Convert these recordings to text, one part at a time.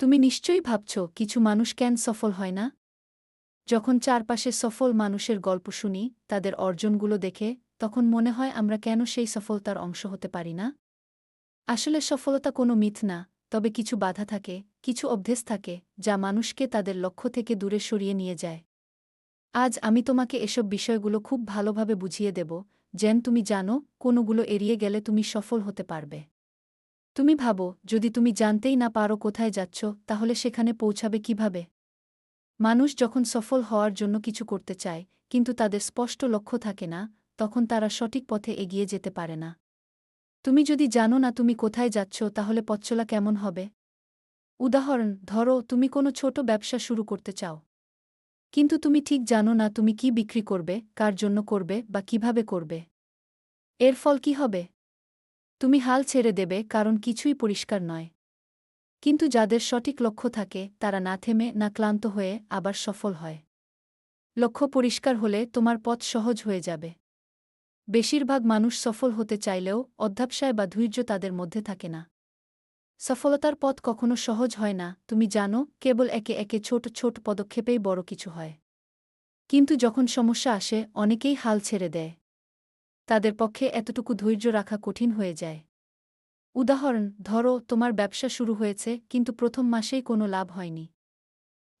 তুমি নিশ্চয়ই ভাবছ কিছু মানুষ কেন সফল হয় না? যখন চারপাশে সফল মানুষের গল্প শুনি, তাদের অর্জনগুলো দেখে, তখন মনে হয় আমরা কেন সেই সফলতার অংশ হতে পারি না? আসলে সফলতা কোনো মিথ না, তবে কিছু বাধা থাকে, কিছু অভ্যেস থাকে, যা মানুষকে তাদের লক্ষ্য থেকে দূরে সরিয়ে নিয়ে যায়। আজ আমি তোমাকে এসব বিষয়গুলো খুব ভালোভাবে বুঝিয়ে দেব, যেন তুমি জানো কোনোগুলো এড়িয়ে গেলে তুমি সফল হতে পারবে। তুমি ভাবো, যদি তুমি জানতেই না পারো কোথায় যাচ্ছ, তাহলে সেখানে পৌঁছাবে কীভাবে? মানুষ যখন সফল হওয়ার জন্য কিছু করতে চায়, কিন্তু তাদের স্পষ্ট লক্ষ্য থাকে না, তখন তারা সঠিক পথে এগিয়ে যেতে পারে না। তুমি যদি জানো না তুমি কোথায় যাচ্ছ, তাহলে পথচলা কেমন হবে? উদাহরণ, ধরো, তুমি কোনো ছোট ব্যবসা শুরু করতে চাও। কিন্তু তুমি ঠিক জানো না তুমি কি বিক্রি করবে, কার জন্য করবে, বা কীভাবে করবে। এর ফল কি হবে? তুমি হাল ছেড়ে দেবে কারণ কিছুই পরিষ্কার নয়। কিন্তু যাদের সঠিক লক্ষ্য থাকে, তারা না থেমে, না ক্লান্ত হয়ে আবার সফল হয়। লক্ষ্য পরিষ্কার হলে তোমার পথ সহজ হয়ে যাবে। বেশিরভাগ মানুষ সফল হতে চাইলেও অধ্যাবসায় বা ধৈর্য তাদের মধ্যে থাকে না। সফলতার পথ কখনো সহজ হয় না, তুমি জানো, কেবল একে একে ছোট ছোট পদক্ষেপেই বড় কিছু হয়। কিন্তু যখন সমস্যা আসে, অনেকেই হাল ছেড়ে দেয়। তাদের পক্ষে এতটুকু ধৈর্য রাখা কঠিন হয়ে যায়। উদাহরণ, ধরো, তোমার ব্যবসা শুরু হয়েছে, কিন্তু প্রথম মাসেই কোনো লাভ হয়নি।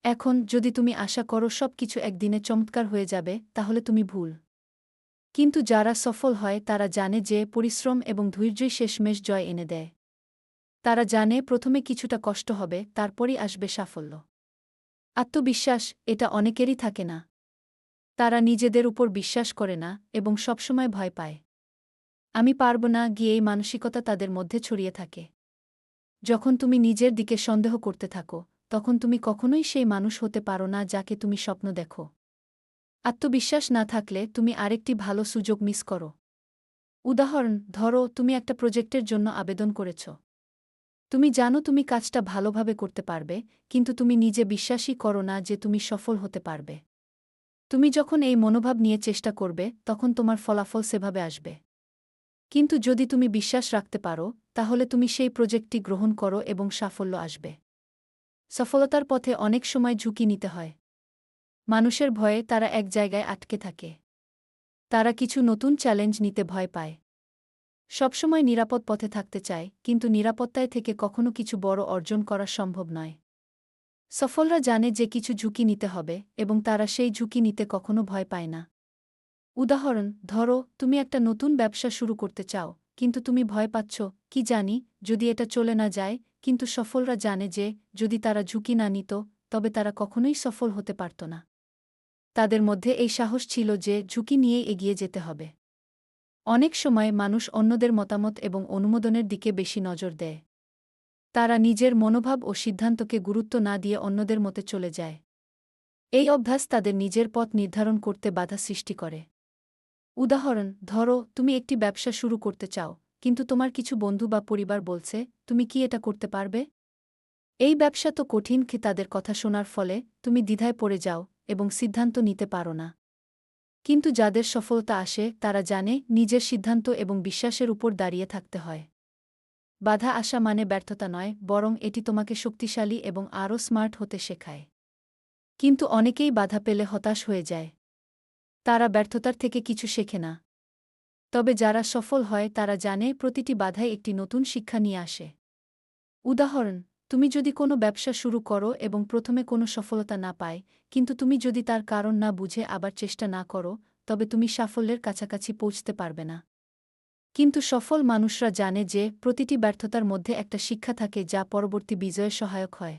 এখন, যদি তুমি আশা করো সব কিছু একদিনে চমৎকার হয়ে যাবে, তাহলে তুমি ভুল। কিন্তু যারা সফল হয়, তারা জানে যে পরিশ্রম এবং ধৈর্যই শেষমেশ জয় এনে দেয়। তারা জানে প্রথমে কিছুটা কষ্ট হবে, তারপরই আসবে সাফল্য। আত্মবিশ্বাস, এটা অনেকেরই থাকে না। তারা নিজেদের উপর বিশ্বাস করে না এবং সবসময় ভয় পায়। আমি পারব না গিয়ে এই মানসিকতা তাদের মধ্যে ছড়িয়ে থাকে। যখন তুমি নিজের দিকে সন্দেহ করতে থাকো, তখন তুমি কখনোই সেই মানুষ হতে পারো না যাকে তুমি স্বপ্ন দেখো। আত্মবিশ্বাস না থাকলে তুমি আরেকটি ভালো সুযোগ মিস করো। উদাহরণ, ধরো, তুমি একটা প্রজেক্টের জন্য আবেদন করেছ। তুমি জানো তুমি কাজটা ভালোভাবে করতে পারবে, কিন্তু তুমি নিজে বিশ্বাসই করো না যে তুমি সফল হতে পারবে। তুমি যখন এই মনোভাব নিয়ে চেষ্টা করবে, তখন তোমার ফলাফল সেভাবে আসবে। কিন্তু যদি তুমি বিশ্বাস রাখতে পারো, তাহলে তুমি সেই প্রজেক্টটি গ্রহণ করো এবং সাফল্য আসবে। সফলতার পথে অনেক সময় ঝুঁকি নিতে হয়। মানুষের ভয়ে তারা এক জায়গায় আটকে থাকে। তারা কিছু নতুন চ্যালেঞ্জ নিতে ভয় পায়। সবসময় নিরাপদ পথে থাকতে চায়, কিন্তু নিরাপত্তায় থেকে কখনো কিছু বড় অর্জন করা সম্ভব নয়। সফলরা জানে যে কিছু ঝুঁকি নিতে হবে এবং তারা সেই ঝুঁকি নিতে কখনো ভয় পায় না। উদাহরণ, ধরো, তুমি একটা নতুন ব্যবসা শুরু করতে চাও, কিন্তু তুমি ভয় পাচ্ছ, কি জানি, যদি এটা চলে না যায়। কিন্তু সফলরা জানে যে, যদি তারা ঝুঁকি না নিত, তবে তারা কখনোই সফল হতে পারত না। তাদের মধ্যে এই সাহস ছিল যে, ঝুঁকি নিয়ে এগিয়ে যেতে হবে। অনেক সময় মানুষ অন্যদের মতামত এবং অনুমোদনের দিকে বেশি নজর দেয়। তারা নিজের মনোভাব ও সিদ্ধান্তকে গুরুত্ব না দিয়ে অন্যদের মতে চলে যায়। এই অভ্যাস তাদের নিজের পথ নির্ধারণ করতে বাধা সৃষ্টি করে। উদাহরণ, ধরো, তুমি একটি ব্যবসা শুরু করতে চাও, কিন্তু তোমার কিছু বন্ধু বা পরিবার বলছে, তুমি কি এটা করতে পারবে? এই ব্যবসা তো কঠিন কি তাদের কথা শোনার ফলে তুমি দ্বিধায় পড়ে যাও এবং সিদ্ধান্ত নিতে পারো না। কিন্তু যাদের সফলতা আসে, তারা জানে নিজের সিদ্ধান্ত এবং বিশ্বাসের উপর দাঁড়িয়ে থাকতে হয়। বাধা আসা মানে ব্যর্থতা নয়, বরং এটি তোমাকে শক্তিশালী এবং আরও স্মার্ট হতে শেখায়। কিন্তু অনেকেই বাধা পেলে হতাশ হয়ে যায়। তারা ব্যর্থতার থেকে কিছু শেখে না। তবে যারা সফল হয়, তারা জানে প্রতিটি বাধায় একটি নতুন শিক্ষা নিয়ে আসে। উদাহরণ, তুমি যদি কোনো ব্যবসা শুরু করো এবং প্রথমে কোনো সফলতা না পায়, কিন্তু তুমি যদি তার কারণ না বুঝে আবার চেষ্টা না করো, তবে তুমি সাফল্যের কাছাকাছি পৌঁছতে পারবে না। কিন্তু সফল মানুষরা জানে যে প্রতিটি ব্যর্থতার মধ্যে একটা শিক্ষা থাকে যা পরবর্তী বিজয়ে সহায়ক হয়।